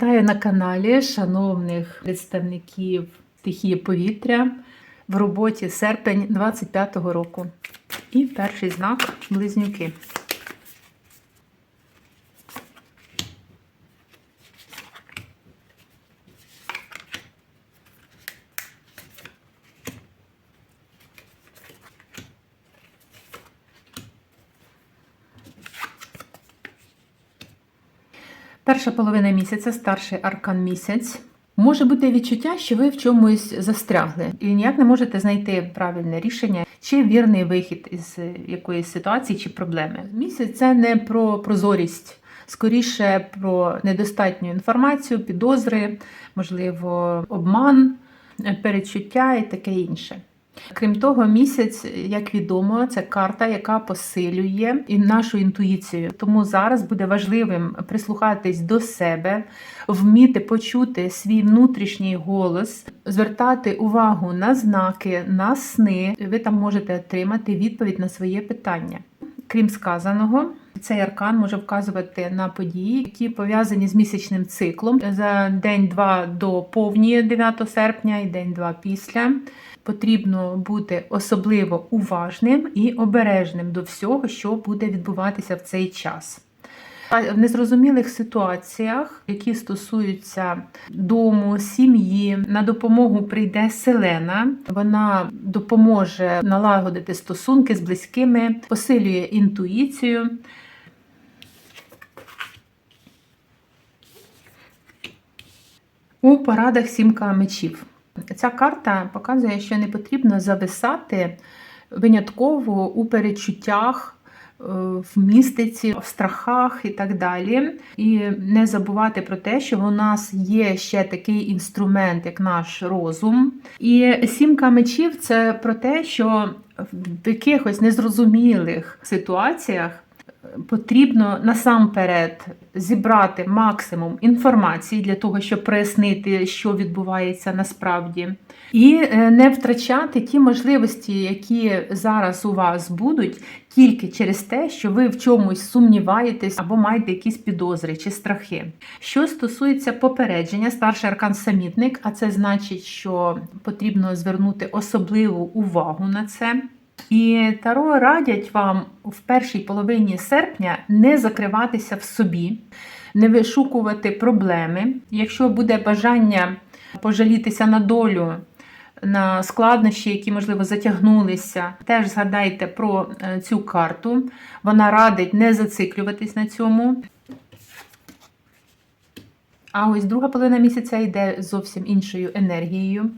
Вітаю на каналі шановних представників стихії повітря в роботі серпень 25-го року. І перший знак близнюки. Перша половина місяця, старший аркан місяць. Може бути відчуття, що ви в чомусь застрягли і ніяк не можете знайти правильне рішення чи вірний вихід із якоїсь ситуації чи проблеми. Місяць це не про прозорість, скоріше про недостатню інформацію, підозри, можливо, обман, передчуття і таке інше. Крім того, місяць, як відомо, це карта, яка посилює нашу інтуїцію. Тому зараз буде важливим прислухатись до себе, вміти почути свій внутрішній голос, звертати увагу на знаки, на сни. Ви там можете отримати відповідь на своє питання. Крім сказаного, цей аркан може вказувати на події, які пов'язані з місячним циклом за день-два до повні 9 серпня і день-два після. Потрібно бути особливо уважним і обережним до всього, що буде відбуватися в цей час. В незрозумілих ситуаціях, які стосуються дому, сім'ї, на допомогу прийде селена. Вона допоможе налагодити стосунки з близькими, посилює інтуїцію. У порадах сімка мечів. Ця карта показує, що не потрібно зависати винятково у перечуттях, е, в містиці, в страхах і так далі. І не забувати про те, що у нас є ще такий інструмент, як наш розум. І сімка мечів це про те, що в якихось незрозумілих ситуаціях потрібно насамперед зібрати максимум інформації для того, щоб прояснити, що відбувається насправді, і е, не втрачати ті можливості, які зараз у вас будуть, тільки через те, що ви в чомусь сумніваєтесь або маєте якісь підозри чи страхи. Що стосується попередження, старший аркан самітник, а це значить, що потрібно звернути особливу увагу на це. І Таро радять вам в першій половині серпня не закриватися в собі, не вишукувати проблеми. Якщо буде бажання пожалітися на долю, на складнощі, які, можливо, затягнулися, теж згадайте про е, цю карту. Вона радить не зациклюватись на цьому. А ось друга половина місяця йде зовсім іншою енергією.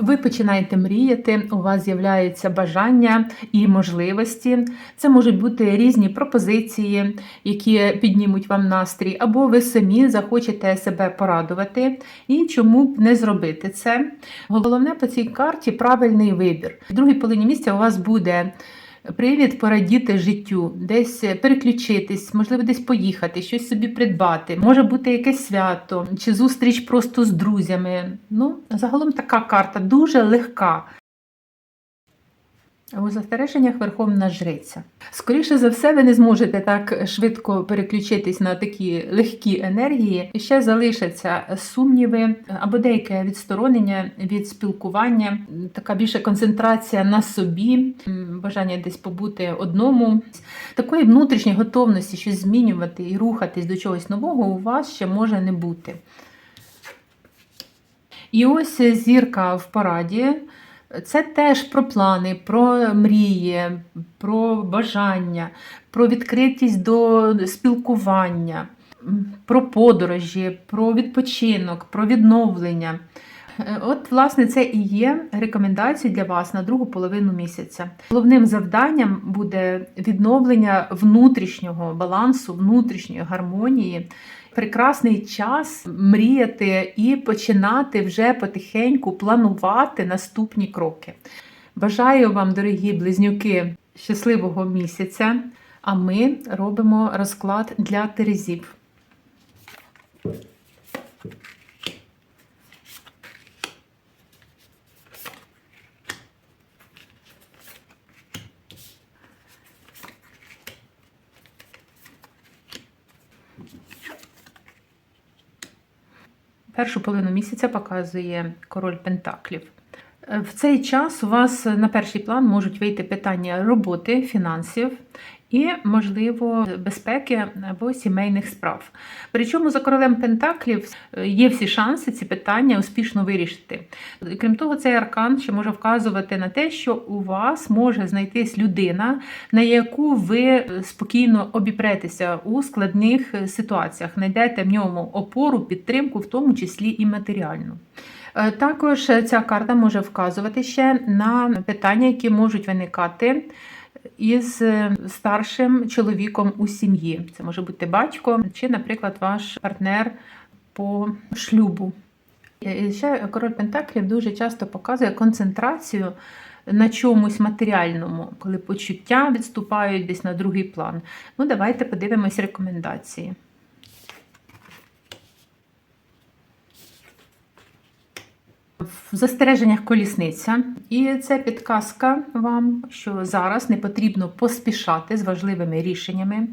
Ви починаєте мріяти, у вас з'являються бажання і можливості. Це можуть бути різні пропозиції, які піднімуть вам настрій, або ви самі захочете себе порадувати. І чому б не зробити це? Головне по цій карті правильний вибір. В другій половині місця у вас буде. Привід порадіти життю, десь переключитись, можливо, десь поїхати, щось собі придбати. Може бути якесь свято чи зустріч просто з друзями. Ну, загалом така карта дуже легка. У застереженнях Верховна Жриця. Скоріше за все, ви не зможете так швидко переключитись на такі легкі енергії. Ще залишаться сумніви або деяке відсторонення від спілкування, така більша концентрація на собі, бажання десь побути одному. Такої внутрішньої готовності щось змінювати і рухатись до чогось нового у вас ще може не бути. І ось зірка в параді. Це теж про плани, про мрії, про бажання, про відкритість до спілкування, про подорожі, про відпочинок, про відновлення. От, власне, це і є рекомендації для вас на другу половину місяця. Головним завданням буде відновлення внутрішнього балансу, внутрішньої гармонії прекрасний час мріяти і починати вже потихеньку планувати наступні кроки. Бажаю вам, дорогі близнюки, щасливого місяця! А ми робимо розклад для терезів. Першу половину місяця показує король Пентаклів. Е, В цей час у вас на перший план можуть вийти питання роботи, фінансів і, можливо, безпеки або сімейних справ. Причому за королем Пентаклів е, є всі шанси ці питання успішно вирішити. Крім того, цей аркан ще може вказувати на те, що у вас може знайтись людина, на яку ви е, спокійно обіпретеся у складних е, ситуаціях, знайдете в ньому опору, підтримку, в тому числі і матеріальну. Також ця карта може вказувати ще на питання, які можуть виникати із е, старшим чоловіком у сім'ї. Це може бути батько чи, наприклад, ваш партнер по шлюбу. І ще король Пентаклів дуже часто показує концентрацію на чомусь матеріальному, коли почуття відступають десь на другий план. Ну, давайте подивимось рекомендації. В застереженнях колісниця, і це підказка вам, що зараз не потрібно поспішати з важливими рішеннями.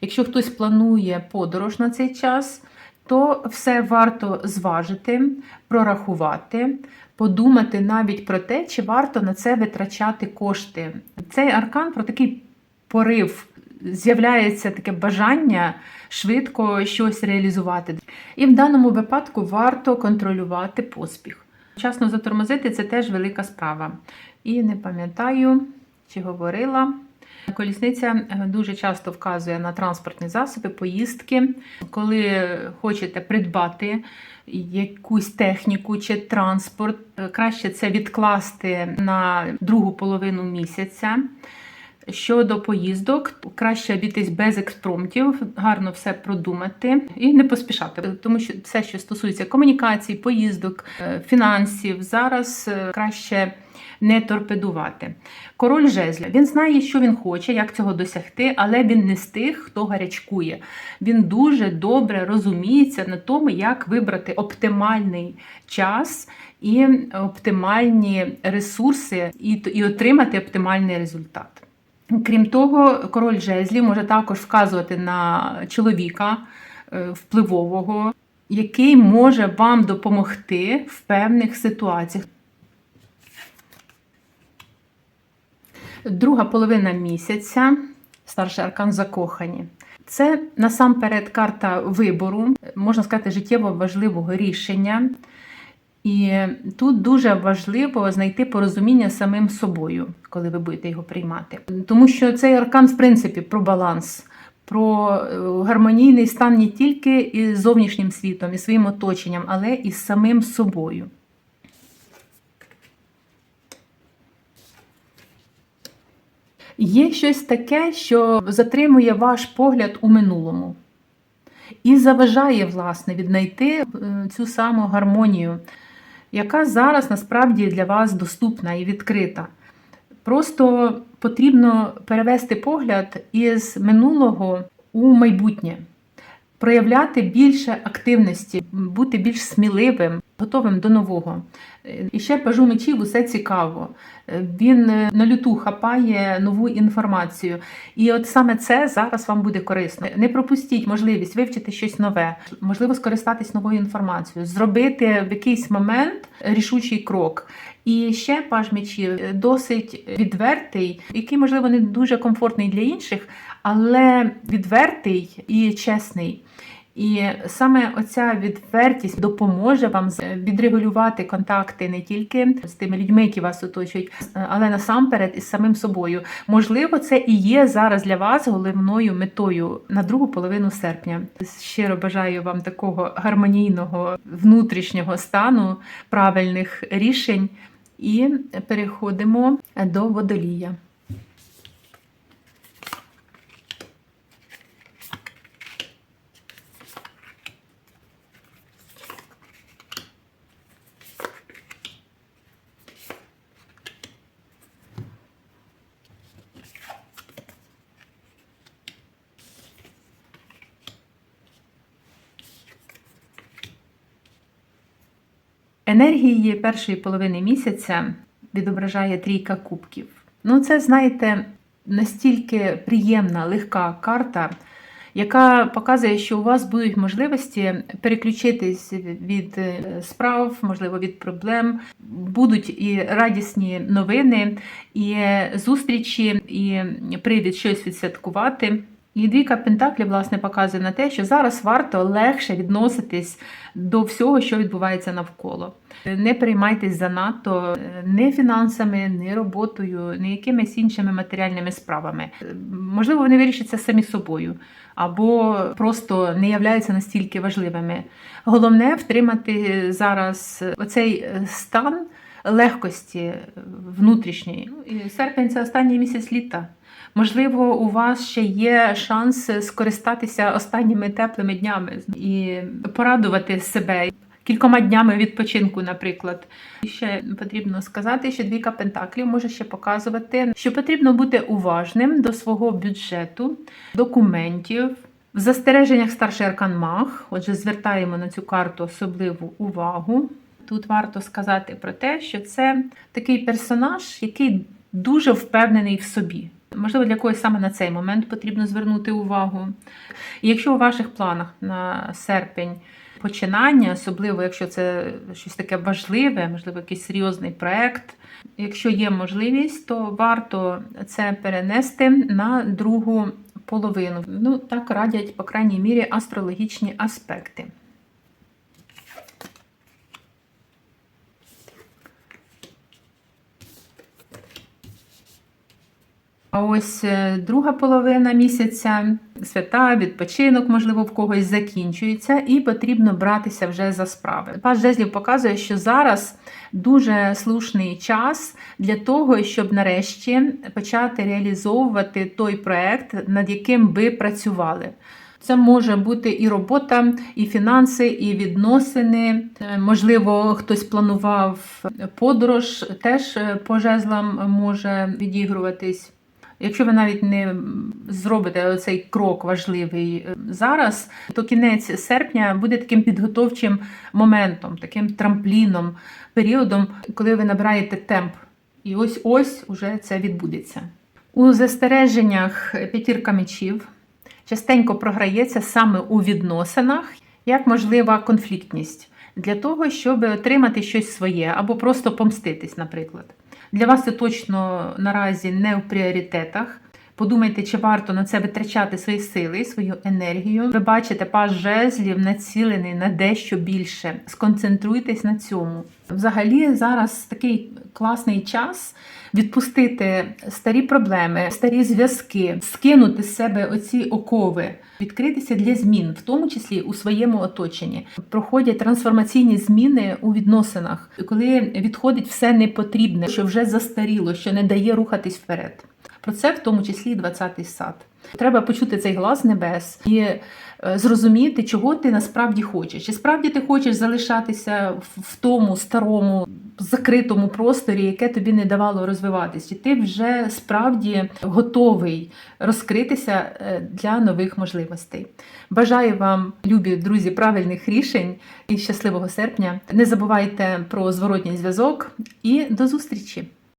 Якщо хтось планує подорож на цей час, то все варто зважити, прорахувати, подумати навіть про те, чи варто на це витрачати кошти. Цей аркан про такий порив. З'являється таке бажання швидко щось реалізувати. І в даному випадку варто контролювати поспіх. Вчасно затормозити це теж велика справа. І не пам'ятаю, чи говорила. Колісниця дуже часто вказує на транспортні засоби, поїздки. Коли хочете придбати якусь техніку чи транспорт, краще це відкласти на другу половину місяця. Щодо поїздок, краще обійтись без експромтів, гарно все продумати і не поспішати, тому що все, що стосується комунікацій, поїздок, е, фінансів, зараз е, краще не торпедувати. Король жезля він знає, що він хоче, як цього досягти, але він не з тих, хто гарячкує. Він дуже добре розуміється на тому, як вибрати оптимальний час і оптимальні ресурси, і, і отримати оптимальний результат. Крім того, король жезлів може також вказувати на чоловіка е, впливового, який може вам допомогти в певних ситуаціях. Друга половина місяця, старший аркан закохані. Це насамперед карта вибору, можна сказати, життєво важливого рішення. І тут дуже важливо знайти порозуміння з самим собою, коли ви будете його приймати. Тому що цей аркан, в принципі, про баланс, про е, гармонійний стан не тільки із зовнішнім світом, і своїм оточенням, але і з самим собою. Є щось таке, що затримує ваш погляд у минулому і заважає, власне, віднайти е, цю саму гармонію яка зараз насправді для вас доступна і відкрита. Просто потрібно перевести погляд із минулого у майбутнє, проявляти більше активності, бути більш сміливим, готовим до нового. І ще пажу мечів усе цікаво. Він на люту хапає нову інформацію. І от саме це зараз вам буде корисно. Не пропустіть можливість вивчити щось нове, можливо, скористатись новою інформацією, зробити в якийсь момент рішучий крок. І ще паж мечів досить відвертий, який, можливо, не дуже комфортний для інших, але відвертий і чесний. І саме оця відвертість допоможе вам відрегулювати контакти не тільки з тими людьми, які вас оточують, але насамперед із самим собою. Можливо, це і є зараз для вас головною метою на другу половину серпня. Щиро бажаю вам такого гармонійного внутрішнього стану, правильних рішень. І переходимо до водолія. Енергії першої половини місяця відображає трійка кубків. Ну, це, знаєте, настільки приємна, легка карта, яка показує, що у вас будуть можливості переключитись від е, справ, можливо, від проблем. Будуть і радісні новини, і зустрічі, і привід щось відсвяткувати. І двійка Пентаклів, власне, показує на те, що зараз варто легше відноситись до всього, що відбувається навколо. Не переймайтесь занадто е, не фінансами, не роботою, не якимись іншими матеріальними справами. Е, Можливо, вони вирішаться самі собою, або просто не являються настільки важливими. Головне втримати зараз оцей е, стан легкості внутрішньої. Ну, Серпень це останній місяць літа. Можливо, у вас ще є шанс скористатися останніми теплими днями і порадувати себе кількома днями відпочинку, наприклад. І ще потрібно сказати, що двійка пентаклів може ще показувати, що потрібно бути уважним до свого бюджету, документів. В застереженнях старший аркан Маг, отже, звертаємо на цю карту особливу увагу. Тут варто сказати про те, що це такий персонаж, який дуже впевнений в собі. Можливо, для когось саме на цей момент потрібно звернути увагу. І якщо у ваших планах на серпень починання, особливо якщо це щось таке важливе, можливо, якийсь серйозний проект, якщо є можливість, то варто це перенести на другу половину. Ну, так радять, по крайній мірі, астрологічні аспекти. А ось е, друга половина місяця, свята, відпочинок, можливо, в когось закінчується, і потрібно братися вже за справи. Паш Жезлів показує, що зараз дуже слушний час для того, щоб нарешті почати реалізовувати той проект, над яким ви працювали. Це може бути і робота, і фінанси, і відносини. Е, Можливо, хтось планував подорож, теж е, по жезлам може відігруватись. Якщо ви навіть не зробите цей крок важливий е, зараз, то кінець серпня буде таким підготовчим моментом, таким трампліном, періодом, коли ви набираєте темп. І ось ось уже це відбудеться. У застереженнях п'ятірка мечів частенько програється саме у відносинах, як можлива конфліктність для того, щоб отримати щось своє або просто помститись, наприклад. Для вас це точно наразі не в пріоритетах. Подумайте, чи варто на це витрачати свої сили, свою енергію. Ви бачите, паж жезлів націлений на дещо більше. Сконцентруйтесь на цьому. Взагалі, зараз такий класний час відпустити старі проблеми, старі зв'язки, скинути з себе оці окови, відкритися для змін, в тому числі у своєму оточенні. Проходять трансформаційні зміни у відносинах, коли відходить все непотрібне, що вже застаріло, що не дає рухатись вперед. Про це в тому числі і 20-й сад. Треба почути цей глас небес і е, зрозуміти, чого ти насправді хочеш. Чи справді ти хочеш залишатися в- тому старому закритому просторі, яке тобі не давало розвиватись, чи ти вже справді готовий розкритися е, для нових можливостей. Бажаю вам, любі друзі, правильних рішень і щасливого серпня. Не забувайте про зворотній зв'язок і до зустрічі!